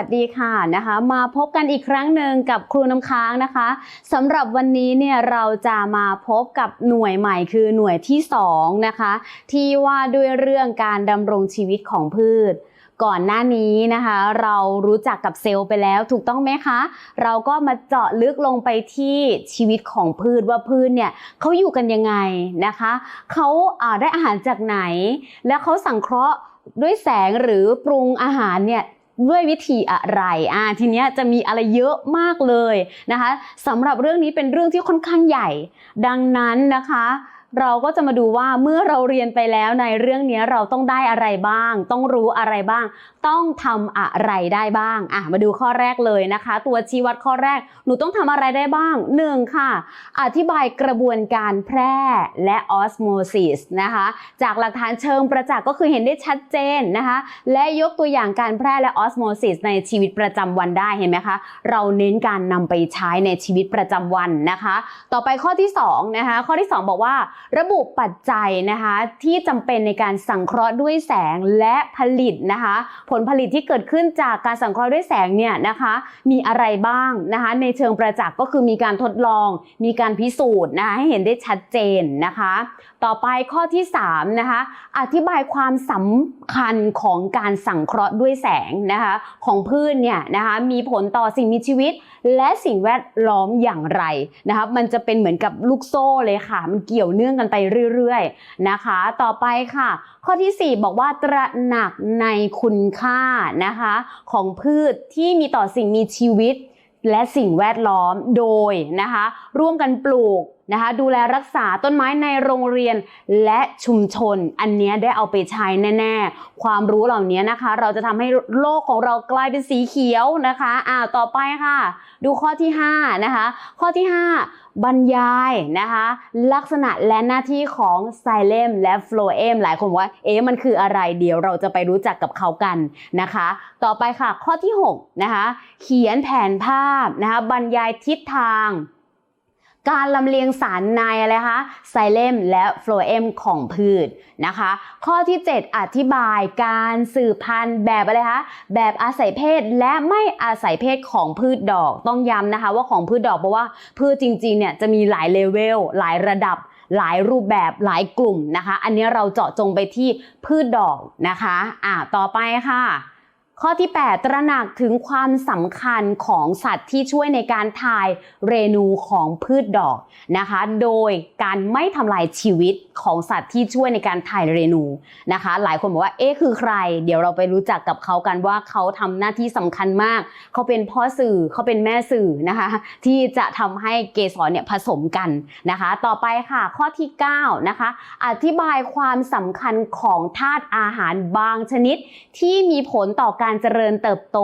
สวัสดีค่ะนะคะ มาพบกันอีกครั้งหนึ่งกับครูน้ำค้างนะคะสำหรับวันนี้เนี่ยเราจะมาพบกับหน่วยใหม่คือหน่วยที่2นะคะที่ว่าด้วยเรื่องการดำรงชีวิตของพืชก่อนหน้านี้นะคะ เรารู้จักกับเซลล์ไปแล้วถูกต้องไหมคะ เราก็มาเจาะลึกลงไปที่ชีวิตของพืชว่าพืชเนี่ยเขาอยู่กันยังไงนะคะเขาอ่าได้อาหารจากไหน แล้วเขาสังเคราะห์ด้วยแสงหรือปรุงอาหารเนี่ย ด้วยวิธีอะไรอ่าทีเนี้ยจะมีอะไรเยอะมากเลยนะคะสำหรับเรื่องนี้เป็นเรื่องที่ค่อนข้างใหญ่ ดังนั้นนะคะ เราก็จะมาดูว่าเมื่อเราเรียนไปแล้วในเรื่องนี้เราต้องได้อะไรบ้าง ต้องรู้อะไรบ้าง ต้องทำอะไรได้บ้างอะมาดูข้อแรกเลยนะคะ ตัวชี้วัดข้อแรกหนูต้องทำอะไรได้บ้างหนึ่งค่ะ อธิบายกระบวนการแพร่และออสโมซิสนะคะจากหลักฐานเชิงประจักษ์ก็คือเห็นได้ชัดเจนนะคะและยกตัวอย่างการแพร่และออสโมซิสในชีวิตประจำวันได้เห็นไหมคะเราเน้นการนำไปใช้ในชีวิตประจำวันนะคะ ต่อไปข้อที่2นะคะข้อที่ 2 บอกว่าระบุปัจจัยนะคะที่จำเป็นในการสังเคราะห์ด้วยแสงและผลิตนะคะ ผลผลิตที่เกิดขึ้นจากการสังเคราะห์ด้วยแสงเนี่ยนะคะมีอะไรบ้างนะคะในเชิงประจักษ์ก็คือมีการทดลอง มีการพิสูจน์นะคะให้เห็นได้ชัดเจนนะคะ ต่อไปข้อที่3นะคะอธิบายความสำคัญของการสังเคราะห์ด้วยแสงนะคะของพืชเนี่ยนะคะมีผลต่อสิ่งมีชีวิต และสิ่งแวดล้อมอย่างไรนะคะมันจะเป็นเหมือนกับลูกโซ่เลยค่ะ มันเกี่ยวเนื่องกันไปเรื่อยๆนะคะ ต่อไปค่ะ ข้อที่ 4 บอกว่าตระหนักในคุณค่านะคะ ของพืชที่มีต่อสิ่งมีชีวิตและสิ่งแวดล้อมโดยนะคะ ร่วมกันปลูก นะคะดูแลรักษาต้นไม้ในโรงเรียนและชุมชน อันเนี้ยได้เอาไปใช้แน่ๆ ความรู้เหล่านี้นะคะ เราจะทำให้โลกของเรากลายเป็นสีเขียวนะคะอ่าต่อไปค่ะ ดูข้อที่5นะคะข้อที่ 5 บรรยายนะคะ ลักษณะและหน้าที่ของไซเลมและโฟลเอมหลายคนว่าเอ๊ะมันคืออะไรเดี๋ยวเราจะไปรู้จักกับเขากันนะคะ ต่อไปค่ะข้อที่6นะคะเขียนแผนภาพนะคะบรรยายทิศทาง การลำเลียงสารในอะไรคะไซเลมและโฟลเอมของพืชนะคะ ข้อที่ 7 อธิบายการสืบพันธุ์แบบอะไรคะแบบอาศัยเพศและไม่อาศัยเพศของพืชดอกต้องย้ำนะคะว่าของพืชดอกเพราะว่าพืชจริงๆเนี่ยจะมีหลายเลเวลหลายระดับหลายรูปแบบหลายกลุ่มนะคะ อันนี้เราเจาะจงไปที่พืชดอกนะคะ อ่าต่อไปค่ะ ข้อที่ 8 ตระหนักถึงความสำคัญของสัตว์ที่ช่วยในการถ่ายเรนูของพืชดอกนะคะ โดยการไม่ทำลายชีวิตของสัตว์ที่ช่วยในการถ่ายเรนูนะคะ หลายคนบอกว่าเอ๊ะคือใคร เดี๋ยวเราไปรู้จักกับเขากันว่าเขาทำหน้าที่สำคัญมาก เขาเป็นพ่อสื่อเขาเป็นแม่สื่อนะคะ ที่จะทำให้เกสรเนี่ยผสมกันนะคะ ต่อไปค่ะข้อที่9นะคะอธิบายความสำคัญของธาตุอาหารบางชนิดที่มีผลต่อการการเจริญเติบโต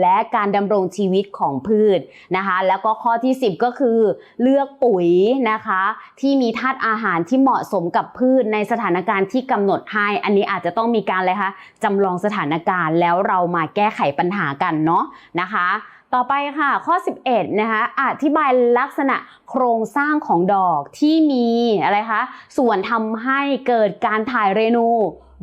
และการดำรงชีวิตของพืชนะคะ แล้วก็ข้อที่ 10 ก็คือ เลือกปุ๋ยนะคะ ที่มีธาตุอาหารที่เหมาะสมกับพืชในสถานการณ์ที่กำหนดให้ อันนี้อาจจะต้องมีการเลยคะจำลองสถานการณ์แล้วเรามาแก้ไขปัญหากันเนาะนะคะต่อไปค่ะข้อ 11 นะคะอธิบายลักษณะโครงสร้างของดอกที่มีอะไรคะส่วนทำให้เกิดการถ่ายเรนู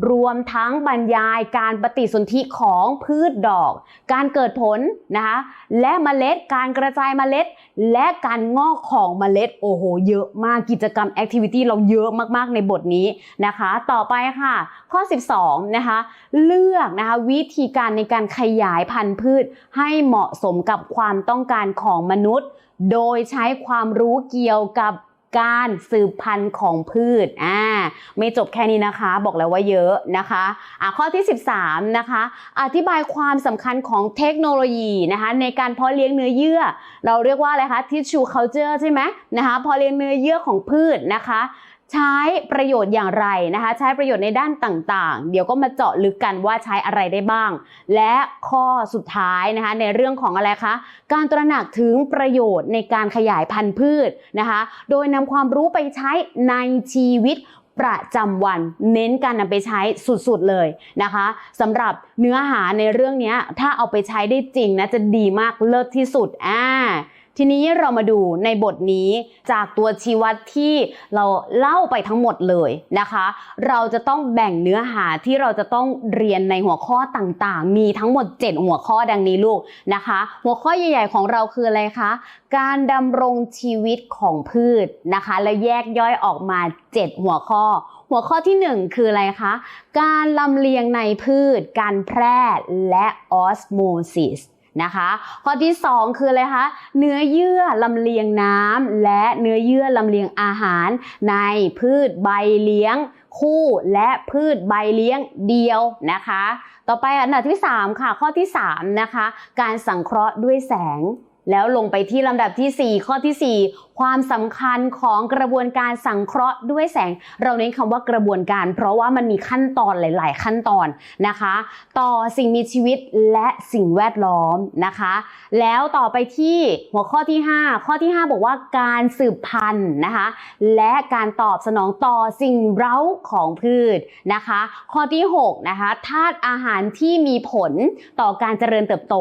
รวมทั้งบรรยายการปฏิสนธิของพืชดอก การเกิดผลนะคะและเมล็ดการกระจายเมล็ด และการงอกของเมล็ดโอ้โหเยอะมากกิจกรรมแอคทิวิตี้เราเยอะมากๆในบทนี้นะคะ ต่อไปค่ะ ข้อ 12นะคะเลือกนะคะวิธีการในการขยายพันธุ์พืช ให้เหมาะสมกับความต้องการของมนุษย์ โดยใช้ความรู้เกี่ยวกับ การสืบพันธุ์ของพืชอ่าไม่จบแค่นี้นะคะ บอกแล้วว่าเยอะนะคะอะข้อที่ 13นะคะ อธิบายความสำคัญของเทคโนโลยีนะคะ ในการเพาะเลี้ยงเนื้อเยื่อ เราเรียกว่าอะไรคะ tissue culture ใช่ไหมนะคะเพาะเลี้ยงเนื้อเยื่อของพืชนะคะ ใช้ประโยชน์อย่างไรนะคะ ใช้ประโยชน์ในด้านต่างๆ เดี๋ยวก็มาเจาะลึกกันว่าใช้อะไรได้บ้าง และข้อสุดท้ายนะคะในเรื่องของอะไรคะ การตระหนักถึงประโยชน์ในการขยายพันธุ์พืชนะคะ โดยนำความรู้ไปใช้ในชีวิตประจำวันเน้นการนำไปใช้สุดๆเลยนะคะสำหรับเนื้อหาในเรื่องนี้ถ้าเอาไปใช้ได้จริงนะจะดีมากเลิศที่สุดอ่า ทีนี้เรามาดูในบทนี้จากตัวชี้วัดที่เราเล่าไปทั้งหมดเลยนะคะ เราจะต้องแบ่งเนื้อหาที่เราจะต้องเรียนในหัวข้อต่างๆ มีทั้งหมด 7 หัวข้อดังนี้ลูกนะคะ หัวข้อใหญ่ ๆ ของเราคืออะไรคะ การดำรงชีวิตของพืชนะคะ แล้วแยกย่อยออกมา 7 หัวข้อ หัวข้อที่ 1 คืออะไรคะ การลำเลียงในพืช การแพร่และออสโมซิส นะคะ ข้อที่ 2 คืออะไรคะเนื้อเยื่อลำเลียงน้ำและเนื้อเยื่อลำเลียงอาหาร ในพืชใบเลี้ยงคู่และพืชใบเลี้ยงเดียวนะคะ ต่อไปอันดับที่ 3 ค่ะ ข้อที่ 3 นะคะ การสังเคราะห์ด้วยแสงแล้วลงไปที่ลำดับทีสี่4 ข้อทีสี่4ความสำคัญของกระบวนการสังเคราะห์ด้วยแสง เราเน้นคำว่ากระบวนการ เพราะว่ามันมีขั้นตอนหลาย ๆ ขั้นตอนนะคะ ต่อสิ่งมีชีวิตและสิ่งแวดล้อมนะคะ แล้วต่อไปที่หัวข้อที่ 5 ข้อที่ 5 บอกว่าการสืบพันธุ์นะคะและการตอบสนองต่อสิ่งเร้าของพืชนะคะ ข้อที่6นะคะธาตุอาหารที่มีผลต่อการเจริญเติบโต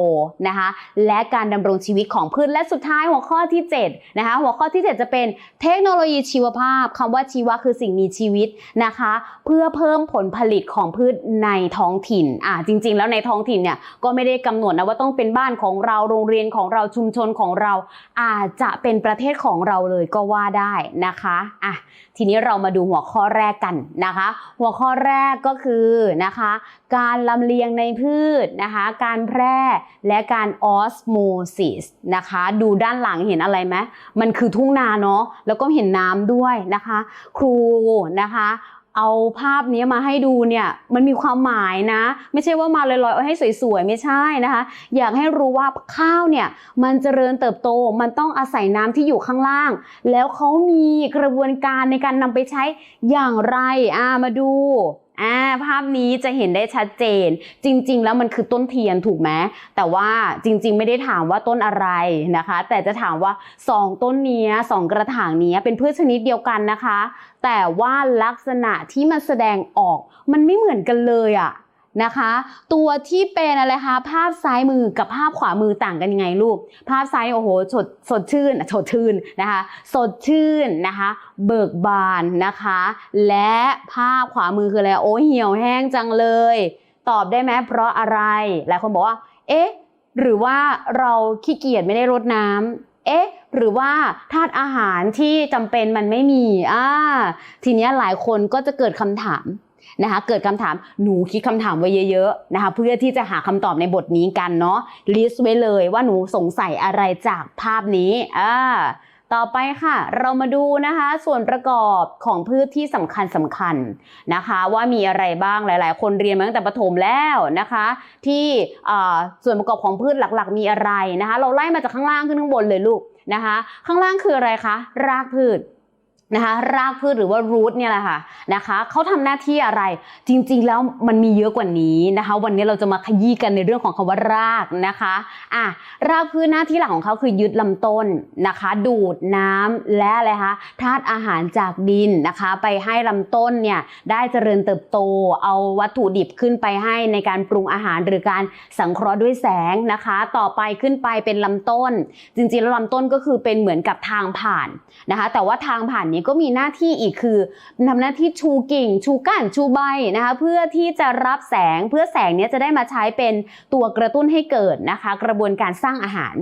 นะคะและการดำรงชีวิตของพืชและสุดท้ายหัวข้อที่7นะคะหัวข้อที่ 7 จะเป็นเทคโนโลยีชีวภาพคำว่าชีวะคือสิ่งมีชีวิตนะคะ เพื่อเพิ่มผลผลิตของพืชในท้องถิ่นอ่าจริง ๆ แล้วในท้องถิ่นเนี่ยก็ไม่ได้กำหนดนะว่าต้องเป็นบ้านของเราโรงเรียนของเราชุมชนของเรา อาจจะเป็นประเทศของเราเลยก็ว่าได้นะคะอะทีนี้เรามาดูหัวข้อแรกกันนะคะ หัวข้อแรกก็คือนะคะ การลำเลียงในพืชนะคะ การแพร่และการออสโมซิสนะคะ ดูด้านหลังเห็นอะไรไหมมันคือทุ่งนาเนาะแล้วก็เห็นน้ำด้วยนะคะ ครูนะคะเอาภาพนี้มาให้ดูเนี่ยมันมีความหมายนะ ไม่ใช่ว่ามาลอยๆเอาให้สวยๆ ไม่ใช่นะคะ อยากให้รู้ว่าข้าวเนี่ยมันเจริญเติบโตมันต้องอาศัยน้ำที่อยู่ข้างล่าง แล้วเขามีกระบวนการในการนำไปใช้อย่างไรอ่ามาดู อ่าภาพนี้จะเห็นได้ชัดเจน จริง ๆ แล้วมันคือต้นเทียนถูกไหมแต่ว่าจริง ๆ ไม่ได้ถามว่าต้นอะไรนะคะ แต่จะถามว่าสองต้นนี้สองกระถางนี้เป็นพืชชนิดเดียวกันนะคะ แต่ว่าลักษณะที่มันแสดงออกมันไม่เหมือนกันเลยอะ นะคะ ตัวที่เป็นอะไรคะภาพซ้ายมือกับภาพขวามือต่างกันยังไงลูก ภาพซ้ายโอ้โหสดสดชื่นสดชื่นนะคะ สดชื่นนะคะ เบิกบานนะคะ และภาพขวามือคืออะไรโอ้เหี่ยวแห้งจังเลย ตอบได้ไหมเพราะอะไรหลายคนบอกว่า เอ๊ะ หรือว่าเราขี้เกียจไม่ได้รดน้ำเอ๊ะ หรือว่าธาตุอาหารที่จำเป็นมันไม่มีอ่าทีนี้หลายคนก็จะเกิดคำถาม นะคะ เกิดคำถามหนูคิดคำถามไว้เยอะๆนะคะ เพื่อที่จะหาคำตอบในบทนี้กันเนาะลิสต์ไว้เลยว่าหนูสงสัยอะไรจากภาพนี้อ่าต่อไปค่ะ เรามาดูนะคะ ส่วนประกอบของพืชที่สำคัญสำคัญนะคะ ว่ามีอะไรบ้างหลาย ๆ คนเรียนมาตั้งแต่ประถมแล้วนะคะ ที่ส่วนประกอบของพืชหลักๆ มีอะไรนะคะ เราไล่มาจากข้างล่างขึ้นข้างบนเลยลูกนะคะ ข้างล่างคืออะไรคะรากพืช นะคะรากพืชหรือว่า root เนี่ยแหละค่ะนะคะเขาทำหน้าที่อะไรจริงๆแล้วมันมีเยอะกว่านี้นะคะ วันนี้เราจะมาขยี้กันในเรื่องของคำว่ารากนะคะอะรากพืชหน้าที่หลักของเขาคือยึดลำต้นนะคะ ดูดน้ำและอะไรคะธาตุอาหารจากดินนะคะ ไปให้ลำต้นเนี่ยได้เจริญเติบโต เอาวัตถุดิบขึ้นไปให้ในการปรุงอาหารหรือการสังเคราะห์ด้วยแสงนะคะ ต่อไปขึ้นไปเป็นลำต้น จริงๆแล้วลำต้นก็คือเป็นเหมือนกับทางผ่านนะคะ แต่ว่าทางผ่านนี้ก็มีหน้าที่อีกคือทำหน้าที่ชูกิ่ง ชูก้านชูใบนะคะเพื่อที่จะรับแสงเพื่อแสงเนี้ยจะได้มาใช้เป็นตัวกระตุ้นให้เกิดนะคะ กระบวนการสร้างอาหาร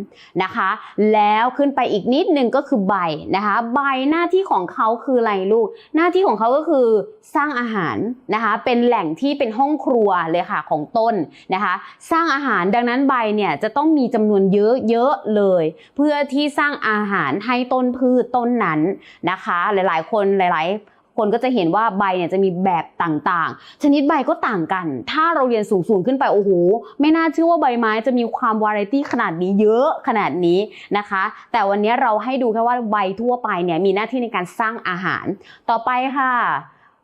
นะคะ แล้วขึ้นไปอีกนิดนึงก็คือใบนะคะ ใบหน้าที่ของเขาคืออะไรลูก หน้าที่ของเขาก็คือสร้างอาหารนะคะเป็นแหล่งที่เป็นห้องครัวเลยค่ะของต้นนะคะ สร้างอาหารดังนั้นใบเนี่ยจะต้องมีจำนวนเยอะๆเลย เพื่อที่สร้างอาหารให้ต้นพืชต้นนั้นนะคะหลาย ๆ คนหลาย ๆคนก็จะเห็นว่าใบเนี่ยจะมีแบบต่างๆ ชนิดใบก็ต่างกัน ถ้าเราเรียนสูงๆขึ้นไป โอ้โห ไม่น่าเชื่อว่าใบไม้จะมีความวาไรตี้ขนาดนี้เยอะขนาดนี้นะคะ แต่วันนี้เราให้ดูแค่ว่าใบทั่วไปเนี่ยมีหน้าที่ในการสร้างอาหาร ต่อไปค่ะ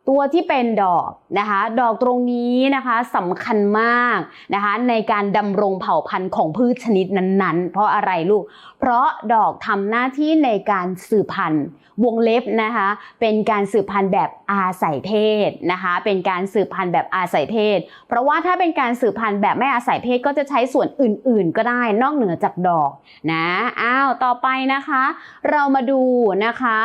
ตัวที่เป็นดอกนะคะ ดอกตรงนี้นะคะสำคัญมากนะคะ ในการดำรงเผ่าพันธุ์ของพืชชนิดนั้นๆ เพราะอะไรลูก เพราะดอกทำหน้าที่ในการสืบพันธุ์วงเล็บนะคะ เป็นการสืบพันธุ์แบบอาศัยเพศนะคะ เป็นการสืบพันธุ์แบบอาศัยเพศ เพราะว่าถ้าเป็นการสืบพันธุ์แบบไม่อาศัยเพศก็จะใช้ส่วนอื่น ๆ ก็ได้นอกเหนือจากดอกนะอ้าวต่อไปนะคะ เรามาดูนะคะ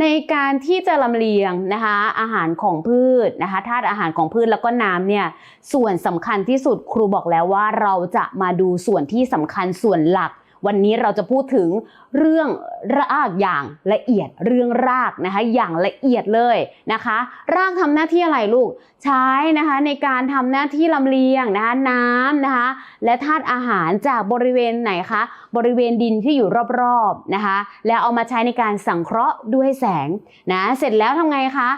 ในการที่จะลำเลียงนะคะอาหารของพืชนะคะธาตุอาหารของพืชแล้วก็น้ำเนี่ยส่วนสำคัญที่สุดครูบอกแล้วว่าเราจะมาดูส่วนที่สำคัญส่วนหลัก วันนี้เราจะพูดถึงเรื่องรากอย่างละเอียดเรื่องรากนะคะอย่างละเอียดเลยนะคะ รากทำหน้าที่อะไรลูกใช้นะคะในการทำหน้าที่ลำเลียงนะคะน้ำนะคะและธาตุอาหารจากบริเวณไหนคะบริเวณดินที่อยู่รอบๆนะคะ แล้วเอามาใช้ในการสังเคราะห์ด้วยแสงนะเสร็จแล้วทำไงคะ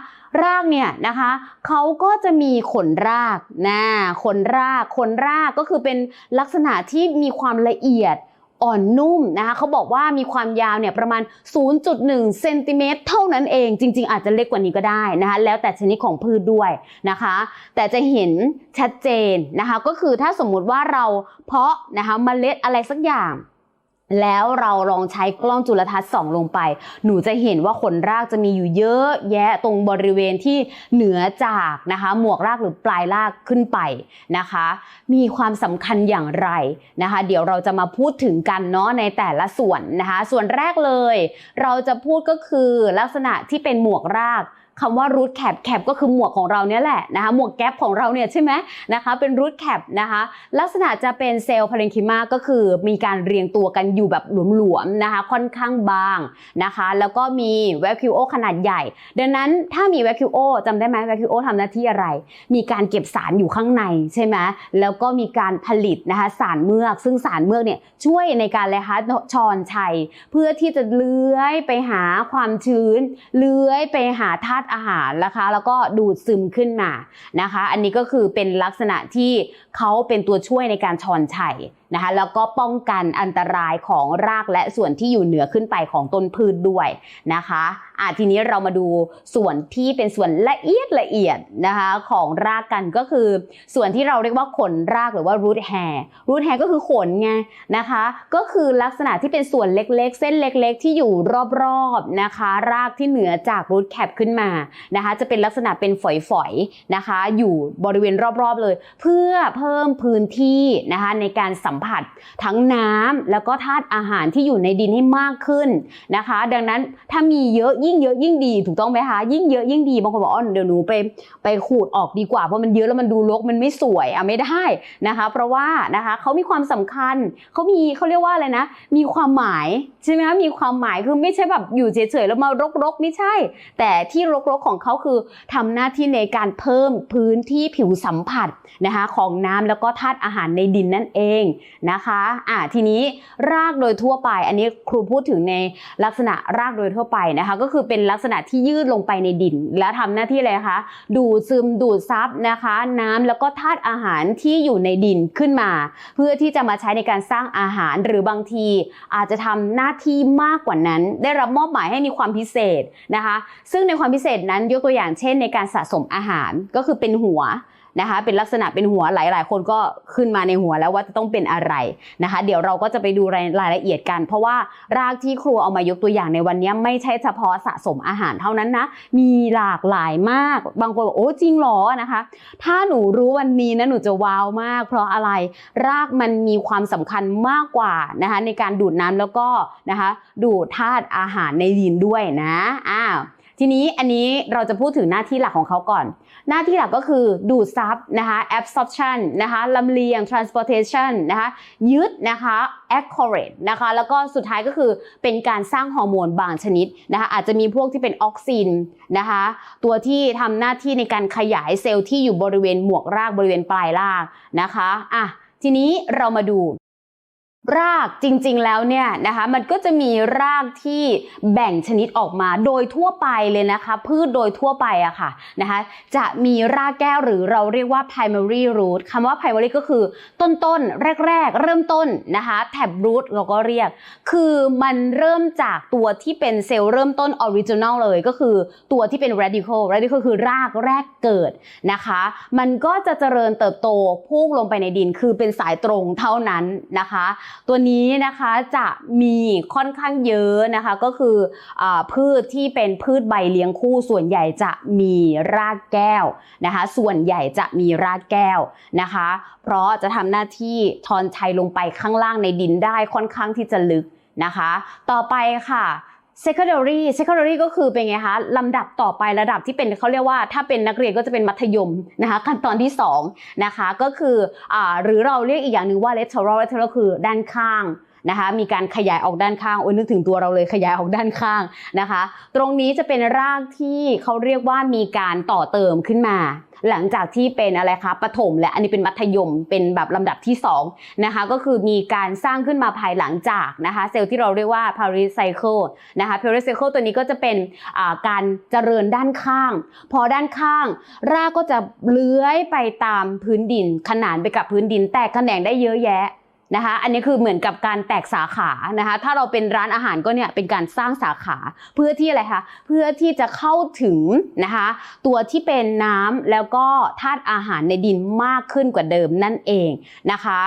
รากเนี่ยนะคะเขาก็จะมีขนรากนะขนรากขนรากก็คือเป็นลักษณะที่มีความละเอียดอ่อนนุ่มนะคะเขาบอกว่ามีความยาวเนี่ยประมาณ 0.1เซนติเมตรเท่านั้นเอง จริง ๆ อาจจะเล็กกว่านี้ก็ได้นะคะแล้วแต่ชนิดของพืชด้วยนะคะ แต่จะเห็นชัดเจนนะคะก็คือถ้าสมมุติว่าเราเพาะนะคะเมล็ดอะไรสักอย่าง แล้วเราลองใช้กล้องจุลทรรศน์ส่องลงไป หนูจะเห็นว่าขนรากจะมีอยู่เยอะแยะตรงบริเวณที่เหนือจากนะคะ หมวกรากหรือปลายรากขึ้นไปนะคะ มีความสำคัญอย่างไรนะคะ เดี๋ยวเราจะมาพูดถึงกันเนาะในแต่ละส่วนนะคะ ส่วนแรกเลย เราจะพูดก็คือลักษณะที่เป็นหมวกราก คำว่า root cap cap ก็คือหมวกของเราเนี่ยแหละนะคะหมวกแก๊ปของเราเนี่ยใช่ไหมนะคะเป็น root cap นะคะลักษณะจะเป็นเซลล์พาเรนคิมาก็คือมีการเรียงตัวกันอยู่แบบหลวมๆนะคะค่อนข้างบางนะคะแล้วก็มีแวคิวโอขนาดใหญ่ ดังนั้นถ้ามีแวคิวโอจำได้ไหมแวคิวโอทำหน้าที่อะไร มีการเก็บสารอยู่ข้างในใช่ไหมแล้วก็มีการผลิตนะคะสารเมือก ซึ่งสารเมือกเนี่ยช่วยในการเลยคะชอนชัย เพื่อที่จะเลื้อยไปหาความชื้น เลื้อยไปหาธาตุอาหารนะคะ แล้วก็ดูดซึมขึ้นมานะคะ อันนี้ก็คือเป็นลักษณะที่เขาเป็นตัวช่วยในการชอนชัย นะคะแล้วก็ป้องกันอันตรายของรากและส่วนที่อยู่เหนือขึ้นไปของต้นพืชด้วยนะคะอะทีนี้เรามาดูส่วนที่เป็นส่วนละเอียดละเอียดนะคะของรากกันก็คือ ส่วนที่เราเรียกว่าขนรากหรือว่า root hair root hair ก็คือขนไงนะคะ ก็คือลักษณะที่เป็นส่วนเล็กๆ เส้นเล็ก ๆ ที่อยู่รอบๆนะคะ รากที่เหนือจาก root cap ขึ้นมานะคะ จะเป็นลักษณะเป็นฝอยๆนะคะ อยู่บริเวณรอบๆเลย เพื่อเพิ่มพื้นที่นะคะในการสัมผัส ทั้งน้ำแล้วก็ธาตุอาหารที่อยู่ในดินให้มากขึ้นนะคะ ดังนั้นถ้ามีเยอะยิ่งเยอะยิ่งดีถูกต้องไหมคะยิ่งเยอะยิ่งดีบางคนบอกอ๋อเดี๋ยวหนูไปไปขูดออกดีกว่าเพราะมันเยอะแล้วมันดูรกมันไม่สวยอะไม่ได้นะคะ เพราะว่านะคะเขามีความสำคัญเขามีเขาเรียกว่าอะไรนะ มีความหมายใช่ไหมคะมีความหมายคือไม่ใช่แบบอยู่เฉยๆแล้วมารกๆไม่ใช่ แต่ที่รกๆของเขาคือทำหน้าที่ในการเพิ่มพื้นที่ผิวสัมผัสนะคะของน้ำแล้วก็ธาตุอาหารในดินนั่นเองนะคะอะทีนี้รากโดยทั่วไป อันนี้ครูพูดถึงในลักษณะรากโดยทั่วไปนะคะ ก็คือเป็นลักษณะที่ยืดลงไปในดิน และทำหน้าที่อะไรคะดูดซึมดูดซับนะคะ น้ำแล้วก็ธาตุอาหารที่อยู่ในดินขึ้นมา เพื่อที่จะมาใช้ในการสร้างอาหารหรือบางทีอาจจะทำหน้าที่มากกว่านั้น ได้รับมอบหมายให้มีความพิเศษนะคะ ซึ่งในความพิเศษนั้นยกตัวอย่างเช่น ในการสะสมอาหารก็คือเป็นหัว นะคะ เป็นลักษณะเป็นหัวหลาย ๆ คนก็ขึ้นมาในหัวแล้วว่าจะต้องเป็นอะไรนะคะ เดี๋ยวเราก็จะไปดูรายรายละเอียดกัน เพราะว่ารากที่ครูเอามายกตัวอย่างในวันนี้ไม่ใช่เฉพาะสะสมอาหารเท่านั้นนะ มีหลากหลายมาก บางคนบอกโอ้จริงหรอนะคะ ถ้าหนูรู้วันนี้นะหนูจะว้าวมาก เพราะอะไรรากมันมีความสำคัญมากกว่านะคะในการดูดน้ำแล้วก็นะคะดูดธาตุอาหารในดินด้วยนะอ้าวทีนี้อันนี้เราจะพูดถึงหน้าที่หลักของเขาก่อน หน้าที่หลักก็คือดูดซับนะคะ absorption นะคะลำเลียง transportation นะคะยึดนะคะ accurate นะคะแล้วก็สุดท้ายก็คือเป็นการสร้างฮอร์โมนบางชนิดนะคะอาจจะมีพวกที่เป็นออกซินนะคะตัวที่ทำหน้าที่ในการขยายเซลล์ที่อยู่บริเวณหมวกรากบริเวณปลายรากนะคะอะทีนี้เรามาดู รากจริงๆแล้วเนี่ยนะคะมันก็จะมีรากที่แบ่งชนิดออกมาโดยทั่วไปเลยนะคะ พืชโดยทั่วไปอะค่ะนะคะจะมีรากแก้วหรือเราเรียกว่า primary root คำว่า primary ก็คือต้นๆแรก ๆ เริ่มต้นนะคะแท็บ root เราก็เรียก คือมันเริ่มจากตัวที่เป็นเซลล์เริ่มต้น original เลยก็คือตัวที่เป็น radical radical คือรากแรกเกิดนะคะ มันก็จะเจริญเติบโตพุ่งลงไปในดินคือเป็นสายตรงเท่านั้นนะคะตัวนี้นะคะจะมีค่อนข้างเยอะนะคะ ก็คืออพืชที่เป็นพืชใบเลี้ยงคู่ส่วนใหญ่จะมีรากแก้วนะคะ ส่วนใหญ่จะมีรากแก้วนะคะ เพราะจะทำหน้าที่ทอนชัยลงไปข้างล่างในดินได้ค่อนข้างที่จะลึกนะคะ ต่อไปค่ะ secondary secondary ก็คือเป็นไงคะลำดับต่อไประดับที่เป็นเขาเรียกว่าถ้าเป็นนักเรียนก็จะเป็นมัธยมนะคะขั้นตอนที่2นะคะก็คืออ่าหรือเราเรียกอีกอย่างหนึ่งว่า lateral lateral คือด้านข้าง นะคะมีการขยายออกด้านข้างโอ้ยนึกถึงตัวเราเลยขยายออกด้านข้างนะคะ ตรงนี้จะเป็นรากที่เขาเรียกว่ามีการต่อเติมขึ้นมา หลังจากที่เป็นอะไรคะประถมและอันนี้เป็นมัธยมเป็นแบบลำดับที่2นะคะก็คือมีการสร้างขึ้นมาภายหลังจากนะคะเซลล์ที่เราเรียกว่า pericycle นะคะ pericycle ตัวนี้ก็จะเป็นการเจริญด้านข้าง พอด้านข้าง รากก็จะเลื้อยไปตามพื้นดิน ขนานไปกับพื้นดินแตกแขนงได้เยอะแยะ นะคะ อันนี้คือเหมือนกับการแตกสาขานะคะ ถ้าเราเป็นร้านอาหารก็เนี่ยเป็นการสร้างสาขาเพื่อที่อะไรคะ เพื่อที่จะเข้าถึงนะคะ ตัวที่เป็นน้ำแล้วก็ธาตุอาหารในดินมากขึ้นกว่าเดิมนั่นเองนะคะ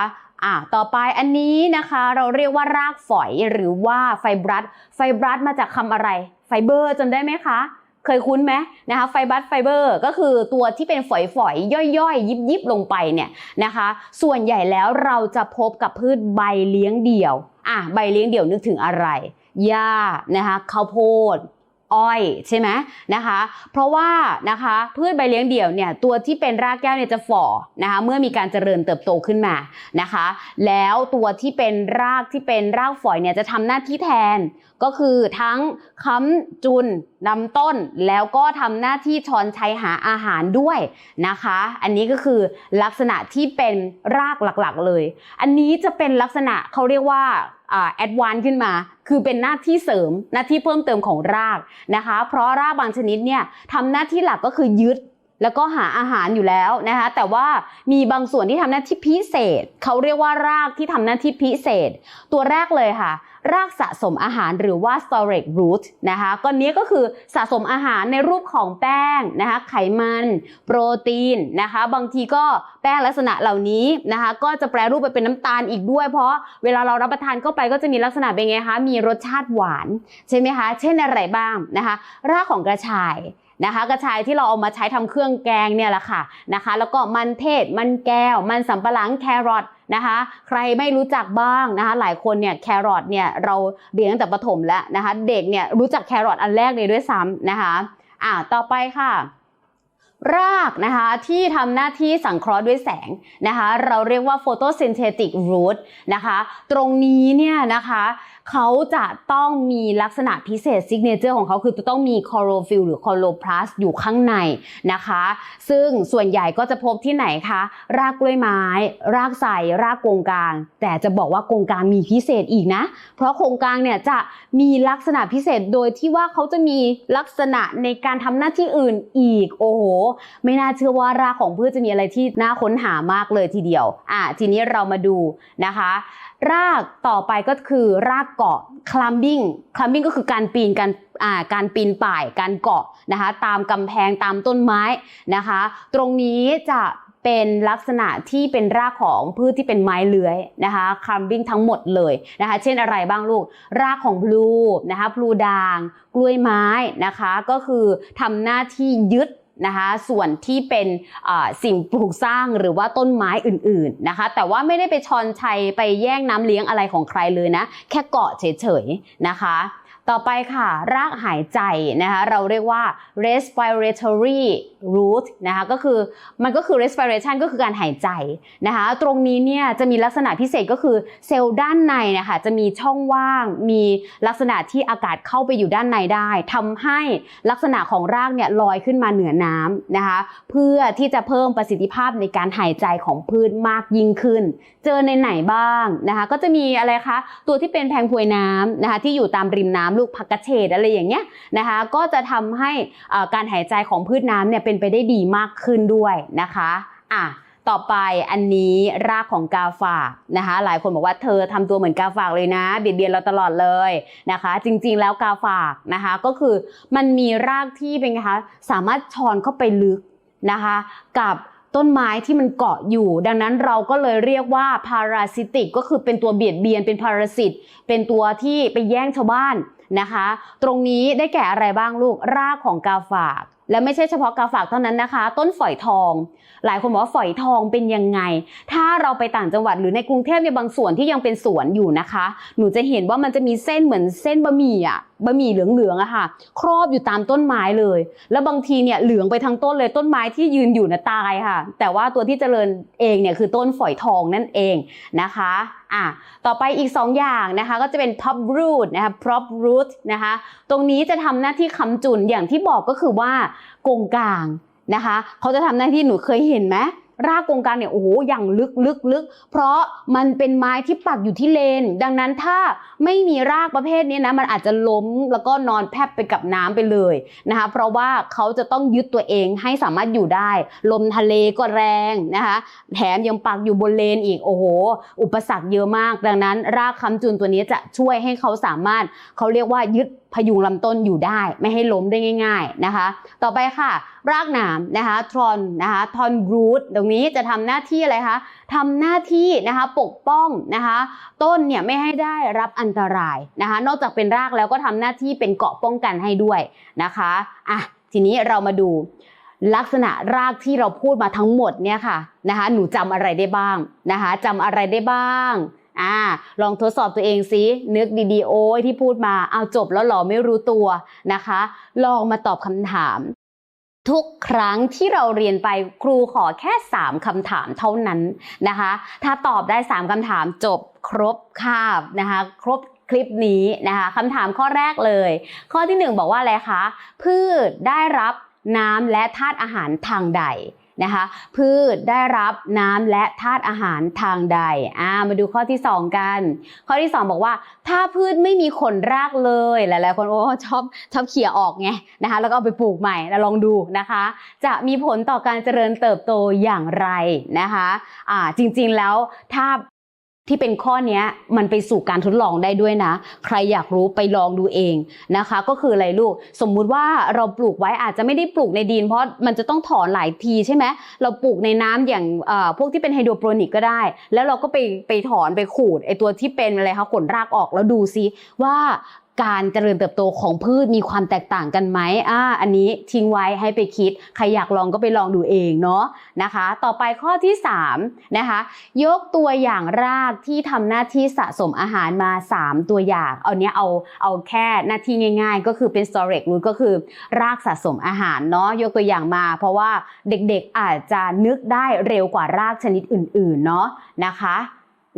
อะต่อไปอันนี้นะคะเราเรียกว่ารากฝอยหรือว่าไฟบรัสไฟบรัสมาจากคำอะไร ไฟเบอร์จำได้ไหมคะ เคยคุ้นไหมนะคะไฟบัสไฟเบอร์ก็คือตัวที่เป็นฝอยๆยย่อยๆ ยิบๆลงไปเนี่ยนะคะ ส่วนใหญ่แล้วเราจะพบกับพืชใบเลี้ยงเดี่ยวอะใบเลี้ยงเดี่ยวนึกถึงอะไรหญ้านะคะข้าวโพดอ้อยใช่ไหมนะคะ เพราะว่านะคะพืชใบเลี้ยงเดี่ยวเนี่ยตัวที่เป็นรากแก้วเนี่ยจะฝ่อนะคะเมื่อมีการเจริญเติบโตขึ้นมานะคะ แล้วตัวที่เป็นรากที่เป็นรากฝอยเนี่ยจะทำหน้าที่แทน ก็คือทั้งค้ำจุนลำต้นแล้วก็ทำหน้าที่ช้อนชัยหาอาหารด้วยนะคะ อันนี้ก็คือลักษณะที่เป็นรากหลักๆเลย อันนี้จะเป็นลักษณะเขาเรียกว่าแอดวานขึ้นมา คือเป็นหน้าที่เสริมหน้าที่เพิ่มเติมของรากนะคะ เพราะรากบางชนิดเนี่ยทำหน้าที่หลักก็คือยึด แล้วก็หาอาหารอยู่แล้วนะคะ แต่ว่ามีบางส่วนที่ทำหน้าที่พิเศษ เขาเรียกว่ารากที่ทำหน้าที่พิเศษ ตัวแรกเลยค่ะ รากสะสมอาหารหรือว่า storage root นะคะก้อนนี้ก็คือสะสมอาหารในรูปของแป้งนะคะ ไขมัน โปรตีนนะคะ บางทีก็แป้งลักษณะเหล่านี้นะคะ ก็จะแปรรูปไปเป็นน้ำตาลอีกด้วย เพราะเวลาเรารับประทานเข้าไปก็จะมีลักษณะเป็นไงคะ มีรสชาติหวานใช่ไหมคะ เช่นอะไรบ้างนะคะ รากของกระชาย นะคะ กระชายที่เราเอามาใช้ทำเครื่องแกงเนี่ยแหละค่ะนะคะ แล้วก็มันเทศมันแก้ว มันสำปะหลังแครอทนะคะใครไม่รู้จักบ้างนะคะ หลายคนเนี่ยแครอทเนี่ยเราเรียนตั้งแต่ประถมแล้วนะคะ เด็กเนี่ยรู้จักแครอทอันแรกเลยด้วยซ้ำนะคะอ่าต่อไปค่ะ รากนะคะที่ทำหน้าที่สังเคราะห์ด้วยแสงนะคะ เราเรียกว่า photosynthetic root นะคะ ตรงนี้เนี่ยนะคะ เขาจะต้องมีลักษณะพิเศษซิกเนเจอร์ของเขาคือจะต้องมีคลอโรฟิลหรือคลอโรพลาสอยู่ข้างในนะคะ ซึ่งส่วนใหญ่ก็จะพบที่ไหนคะ รากกล้วยไม้ รากใสรากกงกลาง แต่จะบอกว่ากงกลางมีพิเศษอีกนะ เพราะโครงกลางเนี่ยจะมีลักษณะพิเศษโดยที่ว่าเขาจะมีลักษณะในการทำหน้าที่อื่นอีกโอ้โห ไม่น่าเชื่อว่ารากของพืชจะมีอะไรที่น่าค้นหามากเลยทีเดียวอะทีนี้เรามาดูนะคะ รากต่อไปก็คือรากเกาะ climbing climbing ก็คือการปีนการอ่าการปีนป่ายการเกาะนะคะตามกำแพงตามต้นไม้นะคะ ตรงนี้จะเป็นลักษณะที่เป็นรากของพืชที่เป็นไม้เลื้อยนะคะ climbing ทั้งหมดเลยนะคะ เช่นอะไรบ้างลูก รากของพลูนะคะพลูด่าง กล้วยไม้นะคะ ก็คือทำหน้าที่ยึด นะคะส่วนที่เป็นสิ่งปลูกสร้างหรือว่าต้นไม้อื่นๆนะคะ แต่ว่าไม่ได้ไปชอนชัยไปแย่งน้ำเลี้ยงอะไรของใครเลยนะ แค่เกาะเฉยๆนะคะ ต่อไปค่ะรากหายใจนะคะเราเรียกว่า respiratory root นะคะก็คือมันก็คือ respiration ก็คือการหายใจนะคะตรงนี้เนี่ยจะมีลักษณะพิเศษก็คือเซลล์ด้านในนะคะจะมีช่องว่าง มีลักษณะที่อากาศเข้าไปอยู่ด้านในได้ทำให้ลักษณะของรากเนี่ยลอยขึ้นมาเหนือน้ำนะคะเพื่อที่จะเพิ่มประสิทธิภาพในการหายใจของพืชมากยิ่งขึ้น เจอในไหนบ้างนะคะก็จะมีอะไรคะตัวที่เป็นแพงพวยน้ำนะคะที่อยู่ตามริมน้ำลูกผักกระเฉดอะไรอย่างเงี้ยนะคะ ก็จะทำให้การหายใจของพืชน้ำเนี่ยเป็นไปได้ดีมากขึ้นด้วยนะคะอะต่อไปอันนี้รากของกาฝากนะคะ หลายคนบอกว่าเธอทำตัวเหมือนกาฝากเลยนะ เบียดเบียนเราตลอดเลยนะคะ จริงๆแล้วกาฝากนะคะ ก็คือมันมีรากที่เป็นไงคะสามารถชอนเข้าไปลึกนะคะ กับต้นไม้ที่มันเกาะอยู่ ดังนั้นเราก็เลยเรียกว่าพาราซิติกก็คือเป็นตัวเบียดเบียนเป็นพาราสิตเป็นตัวที่ไปแย่งชาวบ้าน นะคะ ตรงนี้ได้แก่อะไรบ้างลูกรากของกาฝาก และไม่ใช่เฉพาะกาฝากเท่านั้นนะคะ ต้นฝอยทอง หลายคนบอกว่าฝอยทองเป็นยังไง ถ้าเราไปต่างจังหวัดหรือในกรุงเทพในยบางส่วนที่ยังเป็นสวนอยู่นะคะ หนูจะเห็นว่ามันจะมีเส้นเหมือนเส้นบะหมี่อะ บะหมี่เหลืองๆอะค่ะ ครอบอยู่ตามต้นไม้เลย แล้วบางทีเนี่ยเหลืองไปทั้งต้นเลยต้นไม้ที่ยืนอยู่นะตายค่ะ แต่ว่าตัวที่เจริญเองเนี่ยคือต้นฝอยทองนั่นเองนะคะอะต่อไปอีก 2 อย่างนะคะก็จะเป็น top root นะคะ prop root นะคะตรงนี้จะทำหน้าที่ค้ำจุนอย่างที่บอกก็คือว่ากงกลางนะคะเขาจะทำหน้าที่หนูเคยเห็นไหม รากกงกลางเนี่ยโอ้โหอย่างลึกลึกลึกเพราะมันเป็นไม้ที่ปักอยู่ที่เลน ดังนั้นถ้าไม่มีรากประเภทนี้นะมันอาจจะล้มแล้วก็นอนแพบไปกับน้ำไปเลยนะคะเพราะว่าเขาจะต้องยึดตัวเองให้สามารถอยู่ได้ ลมทะเลก็แรงนะคะแถมยังปักอยู่บนเลนอีกโอ้โห อุปสรรคเยอะมาก ดังนั้น รากค้ำจุนตัวนี้จะช่วยให้เขาสามารถเขาเรียกว่ายึด ยุงลำต้นอยู่ได้ ไม่ให้ล้มได้ง่าย ๆนะคะ ต่อไปค่ะ รากหนามนะคะทรอนนะคะทอนรูทตรงนี้จะทำหน้าที่อะไรคะทำหน้าที่นะคะปกป้องนะคะ ต้นเนี่ยไม่ให้ได้รับอันตรายนะคะ นอกจากเป็นรากแล้วก็ทำหน้าที่เป็นเกาะป้องกันให้ด้วยนะคะอะทีนี้เรามาดูลักษณะรากที่เราพูดมาทั้งหมดเนี่ยค่ะนะคะหนูจำอะไรได้บ้างนะคะจำอะไรได้บ้าง อ่าลองทดสอบตัวเองซินึกดีๆโอ้ยที่พูดมาเอาจบแล้วหรอไม่รู้ตัวนะคะ ลองมาตอบคำถาม ทุกครั้งที่เราเรียนไปครูขอแค่ 3คำถามเท่านั้นนะคะ ถ้าตอบได้ 3คำถามจบครบคาบนะคะครบคลิปนี้นะคะคำถามข้อแรกเลย ข้อที่ 1 บอกว่าอะไรคะ พืชได้รับน้ำและธาตุอาหารทางใด นะคะพืชได้รับน้ำและธาตุอาหารทางใดอ่ามาดูข้อที่ 2 กัน ข้อที่ 2 บอกว่า ถ้าพืชไม่มีขนรากเลย หลายๆคนโอ้ชอบชอบเขี่ยออกไงนะคะแล้วก็เอาไปปลูกใหม่แล้วลองดูนะคะ จะมีผลต่อการเจริญเติบโตอย่างไรนะคะอ่าจริงๆแล้วถ้า ที่เป็นข้อนี้มันไปสู่การทดลองได้ด้วยนะ ใครอยากรู้ไปลองดูเองนะคะ ก็คืออะไรลูก สมมุติว่าเราปลูกไว้อาจจะไม่ได้ปลูกในดิน เพราะมันจะต้องถอนหลายทีใช่ไหมเราปลูกในน้ำอย่างพวกที่เป็นไฮโดรโปรนิกก็ได้ แล้วเราก็ไปไปถอนไปขูดไอตัวที่เป็นอะไรคะขนรากออกแล้วดูซิว่า การเจริญเติบโตของพืชมีความแตกต่างกันไหมอ่าอันนี้ทิ้งไว้ให้ไปคิด ใครอยากลองก็ไปลองดูเองเนาะนะคะ ต่อไปข้อที่3นะคะยกตัวอย่างรากที่ทำหน้าที่สะสมอาหารมา 3 ตัวอย่าง เอาเนี้ยเอาเอาแค่หน้าที่ง่าย ๆ ก็คือเป็น storage root ก็คือ รากสะสมอาหารเนาะยกตัวอย่างมา เพราะว่าเด็กๆอาจจะนึกได้เร็วกว่ารากชนิดอื่นๆเนาะนะคะ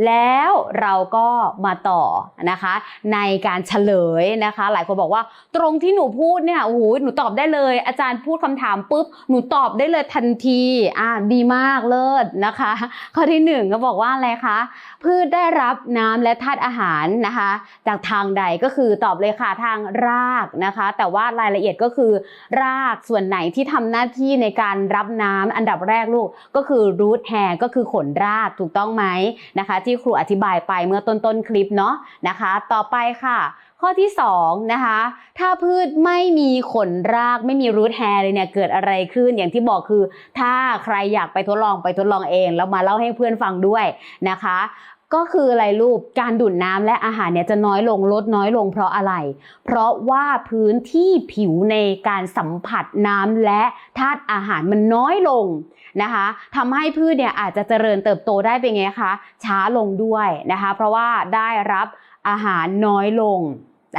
แล้วเราก็มาต่อนะคะ ในการเฉลยนะคะ หลายคนบอกว่า ตรงที่หนูพูดเนี่ยโอ้โหหนูตอบได้เลย อาจารย์พูดคำถามปุ๊บหนูตอบได้เลยทันทีอ่าดีมากเลิศนะคะ ข้อที่หนึ่งก็บอกว่าอะไรคะพืชได้รับน้ำและธาตุอาหารนะคะ จากทางใดก็คือตอบเลยค่ะทางรากนะคะ แต่ว่ารายละเอียดก็คือ รากส่วนไหนที่ทำหน้าที่ในการรับน้ำอันดับแรกลูกก็คือ root hair ก็คือขนรากถูกต้องไหมนะคะที่ครูอธิบายไปเมื่อต้นต้นคลิปเนาะนะคะ ต่อไปค่ะ ข้อที่2นะคะถ้าพืชไม่มีขนรากไม่มี root hair เลยเนี่ยเกิดอะไรขึ้นอย่างที่บอกคือ ถ้าใครอยากไปทดลองไปทดลองเองแล้วมาเล่าให้เพื่อนฟังด้วยนะคะก็คืออะไรลูกการดูดน้ำและอาหารเนี่ยจะน้อยลงลดน้อยลงเพราะอะไร เพราะว่าพื้นที่ผิวในการสัมผัสน้ำและธาตุอาหารมันน้อยลง นะคะทำให้พืชเนี่ยอาจจะเจริญเติบโตได้เป็นไงคะช้าลงด้วยนะคะ เพราะว่าได้รับอาหารน้อยลง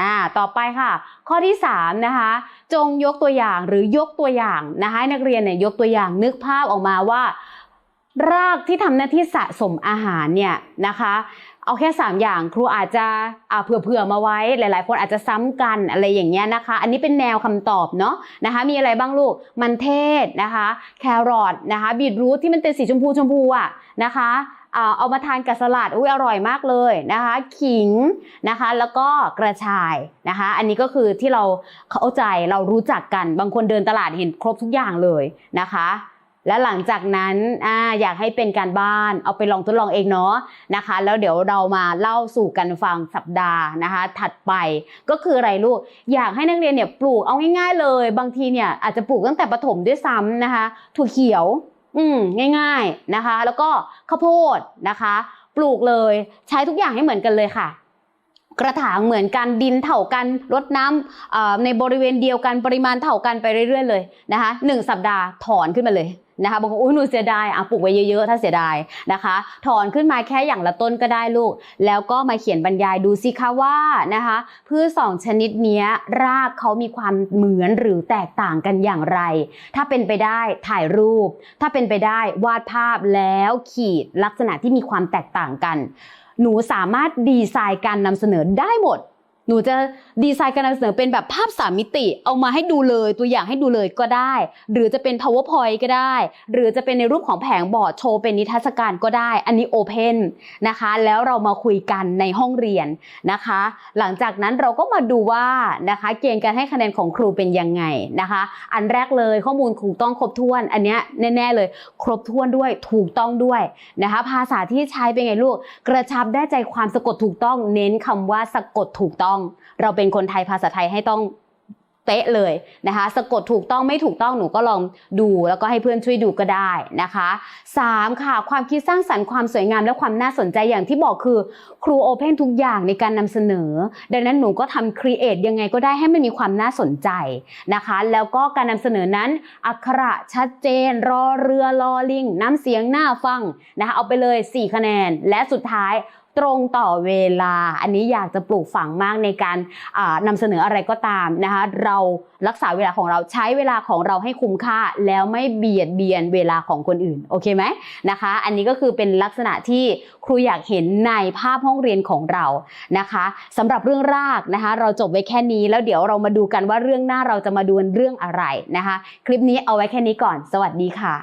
อ่าต่อไปค่ะ ข้อที่3นะคะจงยกตัวอย่างหรือยกตัวอย่างนะคะนักเรียนเนี่ยยกตัวอย่างนึกภาพออกมาว่า รากที่ทำหน้าที่สะสมอาหารเนี่ยนะคะ เอาแค่ 3 อย่างครูอาจจะเผื่อๆมาไว้หลาย ๆ คนอาจจะซ้ำกันอะไรอย่างเงี้ยนะคะ อันนี้เป็นแนวคำตอบเนาะนะคะ มีอะไรบ้างลูกมันเทศนะคะ แครอทนะคะบีทรูทที่มันเป็นสีชมพูชมพูอะนะคะเอามาทานกับสลัดอุ้ยอร่อยมากเลยนะคะ ขิงนะคะ แล้วก็กระชายนะคะ อันนี้ก็คือที่เราเข้าใจเรารู้จักกันบางคนเดินตลาดเห็นครบทุกอย่างเลยนะคะ และหลังจากนั้นออยากให้เป็นการบ้านเอาไปลองทดลองเองเนาะนะคะ แล้วเดี๋ยวเรามาเล่าสู่กันฟังสัปดาห์นะคะ ถัดไปก็คืออะไรลูก อยากให้นักเรียนเนี่ยปลูกเอาง่าย ๆ เลย บางทีเนี่ยอาจจะปลูกตั้งแต่ประถมด้วยซ้ำนะคะ ถั่วเขียว อืมง่าย ๆนะคะ แล้วก็ข้าวโพดนะคะ ปลูกเลยใช้ทุกอย่างให้เหมือนกันเลยค่ะกระถางเหมือนกันดินเท่ากันรดน้ำในบริเวณเดียวกันปริมาณเท่ากันไปเรื่อย ๆ เลยนะคะหนึ่งสัปดาห์ถอนขึ้นมาเลย นะคะบางคนอุ้ยหนูเสียดายอะปลูกไว้เยอะๆ ถ้าเสียดายนะคะ ถอนขึ้นมาแค่อย่างละต้นก็ได้ลูก แล้วก็มาเขียนบรรยายดูสิคะว่านะคะพืชสองชนิดนี้รากเขามีความเหมือนหรือแตกต่างกันอย่างไร ถ้าเป็นไปได้ถ่ายรูป ถ้าเป็นไปได้วาดภาพแล้วขีดลักษณะที่มีความแตกต่างกัน หนูสามารถดีไซน์การนำเสนอได้หมด หนูจะดีไซน์การนำเสนอเป็นแบบภาพสามมิติ เอามาให้ดูเลยตัวอย่างให้ดูเลยก็ได้ หรือจะเป็น powerpoint ก็ได้ หรือจะเป็นในรูปของแผงบอร์ดโชว์เป็นนิทรรศการก็ได้ อันนี้ open นะคะ แล้วเรามาคุยกันในห้องเรียนนะคะ หลังจากนั้นเราก็มาดูว่านะคะ เกณฑ์การให้คะแนนของครูเป็นยังไงนะคะ อันแรกเลยข้อมูลถูกต้องครบถ้วน อันเนี้ยแน่ ๆ เลย ครบถ้วนด้วยถูกต้องด้วยนะคะ ภาษาที่ใช้เป็นไงลูก กระชับได้ใจความสะกดถูกต้อง เน้นคำว่าสะกดถูกต้อง เราเป็นคนไทยภาษาไทยให้ต้องเป๊ะเลยนะคะ สะกดถูกต้องไม่ถูกต้องหนูก็ลองดู แล้วก็ให้เพื่อนช่วยดูก็ได้นะคะสามค่ะ ความคิดสร้างสรรค์ความสวยงามและความน่าสนใจอย่างที่บอกคือ ครูโอเพนทุกอย่างในการนำเสนอ ดังนั้นหนูก็ทำครีเอทยังไงก็ได้ให้มันมีความน่าสนใจนะคะ แล้วก็การนำเสนอนั้น อักขระชัดเจน รอเรือรอลิง น้ำเสียงน่าฟังนะคะเอาไปเลย 4 คะแนน และสุดท้าย ตรงต่อเวลา อันนี้อยากจะปลูกฝังมากในการอ่านำเสนออะไรก็ตามนะคะเรารักษาเวลาของเราใช้เวลาของเราให้คุ้มค่า แล้วไม่เบียดเบียนเวลาของคนอื่นโอเคไหมนะคะ อันนี้ก็คือเป็นลักษณะที่ครูอยากเห็นในภาพห้องเรียนของเรานะคะสำหรับเรื่องรากนะคะเราจบไว้แค่นี้แล้วเดี๋ยวเรามาดูกันว่าเรื่องหน้าเราจะมาดูเรื่องอะไรนะคะ คลิปนี้เอาไว้แค่นี้ก่อน สวัสดีค่ะ